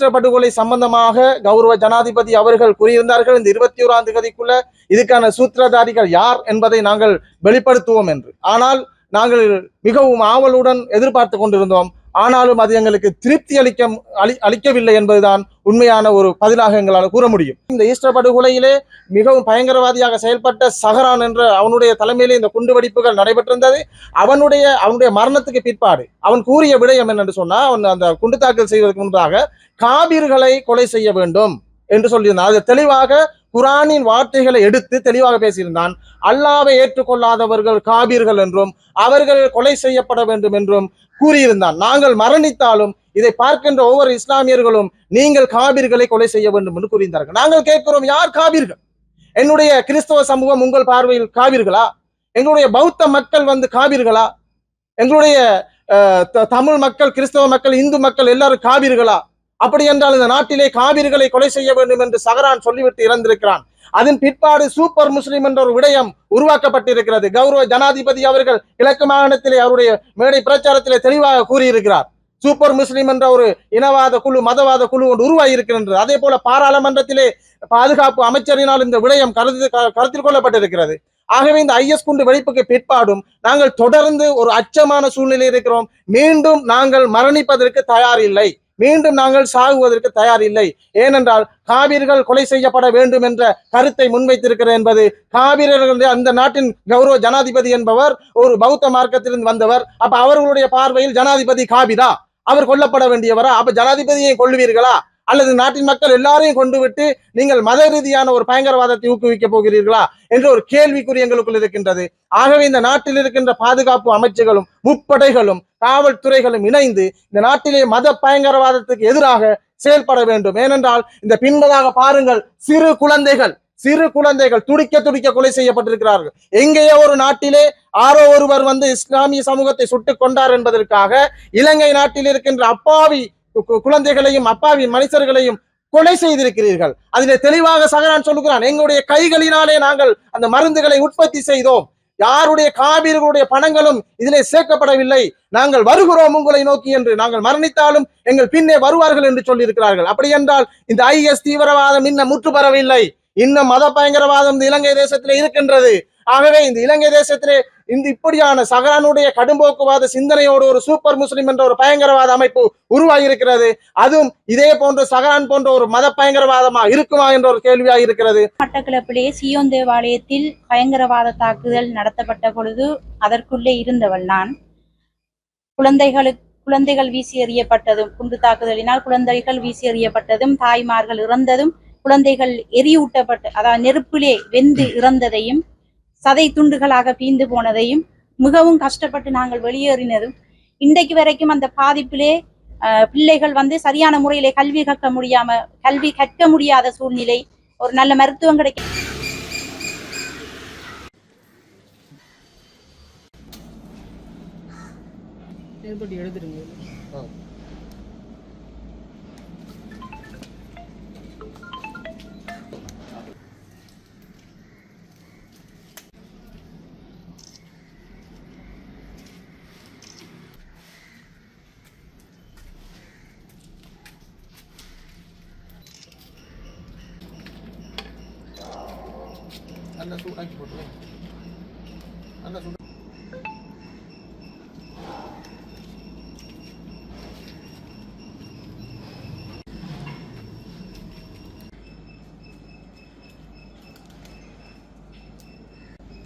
Easter படுகொலை சம்பந்தமாக கௌரவ ஜனாதிபதி அவர்கள் கூறியிருந்தார்கள். இந்த இருபத்தி ஓராம் தேதிக்குள்ள இதுக்கான சூத்திரதாரிகள் யார் என்பதை நாங்கள் வெளிப்படுத்துவோம் என்று. ஆனால் நாங்கள் மிகவும் ஆவலுடன் எதிர்பார்த்து கொண்டிருந்தோம். ஆனாலும் அது எங்களுக்கு திருப்தி அளிக்க அளி அளிக்கவில்லை என்பதுதான் உண்மையான ஒரு பதிலாக எங்களால் கூற முடியும். இந்த ஈஸ்டர் படுகொலையிலே மிகவும் பயங்கரவாதியாக செயல்பட்ட சஹரான் என்ற அவனுடைய தலைமையிலே இந்த குண்டுவெடிப்புகள் நடைபெற்றிருந்தது. அவனுடைய அவனுடைய மரணத்துக்கு பிற்பாடு அவன் கூறிய விடயம் என்னென்று சொன்னால் அவன் அந்த குண்டு தாக்கல் செய்வதற்கு முன்பாக காபீர்களை கொலை செய்ய வேண்டும். என்று சொல்லியிருந்தான். அது தெளிவாக குரானின் வார்த்தைகளை எடுத்து தெளிவாக பேசியிருந்தான். அல்லாவை ஏற்றுக்கொள்ளாதவர்கள் காபீர்கள் என்றும் அவர்கள் கொலை செய்யப்பட வேண்டும் என்றும் கூறியிருந்தான். நாங்கள் மரணித்தாலும் இதை பார்க்கின்ற ஒவ்வொரு இஸ்லாமியர்களும் நீங்கள் காபீர்களை கொலை செய்ய வேண்டும் என்று கூறியிருந்தார்கள். நாங்கள் கேட்கிறோம் யார் காபீர்கள்? என்னுடைய கிறிஸ்தவ சமூகம் உங்கள் பார்வையில் காபீர்களா? எங்களுடைய பௌத்த மக்கள் வந்து காபீர்களா? எங்களுடைய த- தமிழ் மக்கள் கிறிஸ்தவ மக்கள் இந்து மக்கள் எல்லாரும் காபீர்களா? அப்படி என்றால் இந்த நாட்டிலே காவிர்களை கொலை செய்ய வேண்டும் என்று சகரான் சொல்லிவிட்டு இறந்திருக்கிறான். அதன் பிற்பாடு சூப்பர் முஸ்லிம் என்ற ஒரு விடயம் உருவாக்கப்பட்டிருக்கிறது. கௌரவ ஜனாதிபதி அவர்கள் கிழக்கு மாகாணத்திலே அவருடைய மேடை பிரச்சாரத்திலே தெளிவாக கூறியிருக்கிறார். சூப்பர் முஸ்லிம் என்ற ஒரு இனவாத குழு மதவாத குழு ஒன்று உருவாகி இருக்கின்றது அதே போல பாராளுமன்றத்திலே பாதுகாப்பு அமைச்சரினால் இந்த விடயம் கருத்து க- கருத்தில் கொள்ளப்பட்டிருக்கிறது. ஆகவே இந்த ஐஎஸ் குண்டு வெடிப்புக்கு பிற்பாடும் நாங்கள் தொடர்ந்து ஒரு அச்சமான சூழ்நிலை இருக்கிறோம். மீண்டும் நாங்கள் மரணிப்பதற்கு தயார் இல்லை மீண்டும் நாங்கள் சாகுவதற்கு தயார் இல்லை ஏனென்றால் காவிர்கள் கொலை செய்யப்பட வேண்டும் என்ற கருத்தை முன்வைத்திருக்கிறது என்பது காவிரர்களுடைய அந்த நாட்டின் கௌரவ ஜனாதிபதி என்பவர் ஒரு பௌத்த மார்க்கத்திலிருந்து வந்தவர். அப்ப அவர்களுடைய பார்வையில் ஜனாதிபதி காவிதா அவர் கொல்லப்பட வேண்டியவரா? அப்ப ஜனாதிபதியை கொள்ளுவீர்களா அல்லது நாட்டின் மக்கள் எல்லாரையும் கொண்டு விட்டு நீங்கள் மத ரீதியான ஒரு பயங்கரவாதத்தை ஊக்குவிக்க போகிறீர்களா? என்ற ஒரு கேள்விக்குறி எங்களுக்குள் இருக்கின்றது. ஆகவே இந்த நாட்டில் இருக்கின்ற பாதுகாப்பு அமைச்சுகளும் முப்படைகளும் காவல்துறைகளும் இணைந்து இந்த நாட்டிலே மத பயங்கரவாதத்துக்கு எதிராக செயல்பட வேண்டும். ஏனென்றால் இந்த பின்பதாக பாருங்கள் சிறு குழந்தைகள் சிறு குழந்தைகள் துடிக்க துடிக்க கொலை செய்யப்பட்டிருக்கிறார்கள். எங்கேயோ ஒரு நாட்டிலே ஆரோ ஒருவர் வந்து இஸ்லாமிய சமூகத்தை சுட்டுக் கொண்டார் என்பதற்காக இலங்கை நாட்டில் இருக்கின்ற அப்பாவி குழந்தைகளையும் அப்பாவி மனுஷர்களையும் கொலை செய்திருக்கிறீர்கள். அதிலே தெளிவாக சகரான் சொல்லுகிறான் எங்களுடைய கைகளினாலே நாங்கள் அந்த மருந்துகளை உற்பத்தி செய்தோம். யாருடைய காவிர்களுடைய பணங்களும் இதிலே சேர்க்கப்படவில்லை. நாங்கள் வருகிறோம் உங்களை நோக்கி என்று. நாங்கள் மரணித்தாலும் எங்கள் பின்னே வருவார்கள் என்று சொல்லியிருக்கிறார்கள். அப்படி என்றால் இந்த ஐஎஸ் தீவிரவாதம் இன்னும் முற்று பெறவில்லை இன்னும் மத பயங்கரவாதம் இந்த இலங்கை தேசத்திலே இருக்கின்றது. ஆகவே இந்த இலங்கை தேசத்திலே இந்த இப்படியான சகரானுடைய கடும்போக்குவாத சிந்தனையோடு ஒரு சூப்பர் முஸ்லிம் என்ற ஒரு பயங்கரவாத அமைப்பு உருவாகி இருக்கிறது அதுவும் இதே போன்ற சகரான் போன்ற ஒரு மத பயங்கரவாதமா இருக்குமா என்ற ஒரு கேள்வியாக இருக்கிறது. மட்டக்களப்பிலே சியோன் தேவாலயத்தில் பயங்கரவாத தாக்குதல் நடத்தப்பட்ட பொழுது அதற்குள்ளே இருந்தவள் நான். குழந்தைகளுக்கு குழந்தைகள் வீசி எறியப்பட்டதும் குண்டு தாக்குதலினால் குழந்தைகள் வீசி எறியப்பட்டதும் தாய்மார்கள் இறந்ததும் குழந்தைகள் எரியூட்டப்பட்டு அதாவது நெருப்பிலே வெந்து இறந்ததையும் சதை துண்டுகளாக பீந்து போனதையும் மிகவும் கஷ்டப்பட்டு நாங்கள் வெளியேறினதும் இன்றைக்கு வரைக்கும் அந்த பாதிப்பிலே பிள்ளைகள் வந்து சரியான முறையிலே கல்வி கற்க முடியாம கல்வி கற்க முடியாத சூழ்நிலை ஒரு நல்ல மருத்துவம் கிடைக்க ஏற்பட்டு நல்லா சூடாக்கி போட்டுருவேன் நல்லா சூடாக